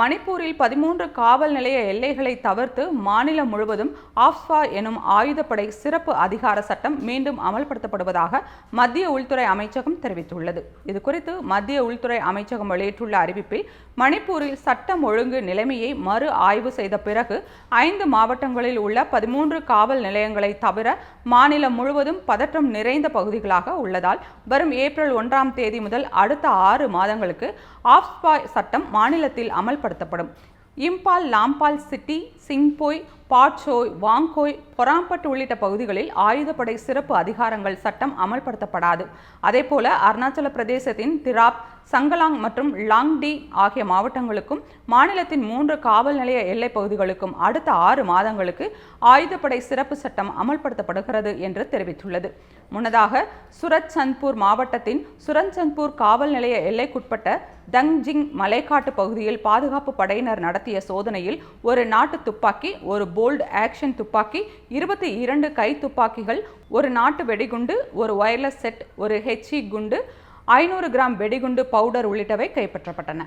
மணிப்பூரில் பதிமூன்று காவல் நிலைய எல்லைகளை தவிர்த்து மாநிலம் முழுவதும் ஆப்ஸ்வா எனும் ஆயுதப்படை சிறப்பு அதிகார சட்டம் மீண்டும் அமல்படுத்தப்படுவதாக மத்திய உள்துறை அமைச்சகம் தெரிவித்துள்ளது. இதுகுறித்து மத்திய உள்துறை அமைச்சகம் வெளியிட்டுள்ள அறிவிப்பில் மணிப்பூரில் சட்டம் ஒழுங்கு நிலைமையை மறு ஆய்வு செய்த பிறகு ஐந்து மாவட்டங்களில் உள்ள பதிமூன்று காவல் நிலையங்களை தவிர மாநிலம் முழுவதும் பதற்றம் நிறைந்த பகுதிகளாக உள்ளதால் வரும் ஏப்ரல் ஒன்றாம் தேதி முதல் அடுத்த ஆறு மாதங்களுக்கு ஆப்ஸ்பா சட்டம் மாநிலத்தில் அமல்படுத்தப்படும் இம்பால் லாம்பால் சிட்டி சிங்போய் பாட்சோய் வாங்கோய் பொறாம்பட்டு உள்ளிட்ட பகுதிகளில் ஆயுதப்படை சிறப்பு அதிகாரங்கள் சட்டம் அமல்படுத்தப்படாது. அதேபோல அருணாச்சல பிரதேசத்தின் திராப் சங்கலாங் மற்றும் லாங்டி ஆகிய மாவட்டங்களுக்கும் மாநிலத்தின் மூன்று காவல் நிலைய எல்லைப் பகுதிகளுக்கும் அடுத்த ஆறு மாதங்களுக்கு ஆயுதப்படை சிறப்பு சட்டம் அமல்படுத்தப்படுகிறது என்று தெரிவித்துள்ளது. முன்னதாக சுரத் சந்த்பூர் மாவட்டத்தின் சுரத்சந்த்பூர் காவல் நிலைய எல்லைக்குட்பட்ட தங்ஜிங் மலைக்காட்டு பகுதியில் பாதுகாப்பு படையினர் நடத்திய சோதனையில் ஒரு நாட்டு துப்பாக்கி ஒரு போல்ட் ஆக்ஷன் துப்பாக்கி இருபத்தி இரண்டு கை துப்பாக்கிகள் ஒரு நாட்டு வெடிகுண்டு ஒரு ஒயர்லெஸ் செட் ஒரு ஹெச்இ குண்டு ஐநூறு கிராம் வெடிகுண்டு பவுடர் உள்ளிட்டவை கைப்பற்றப்பட்டன.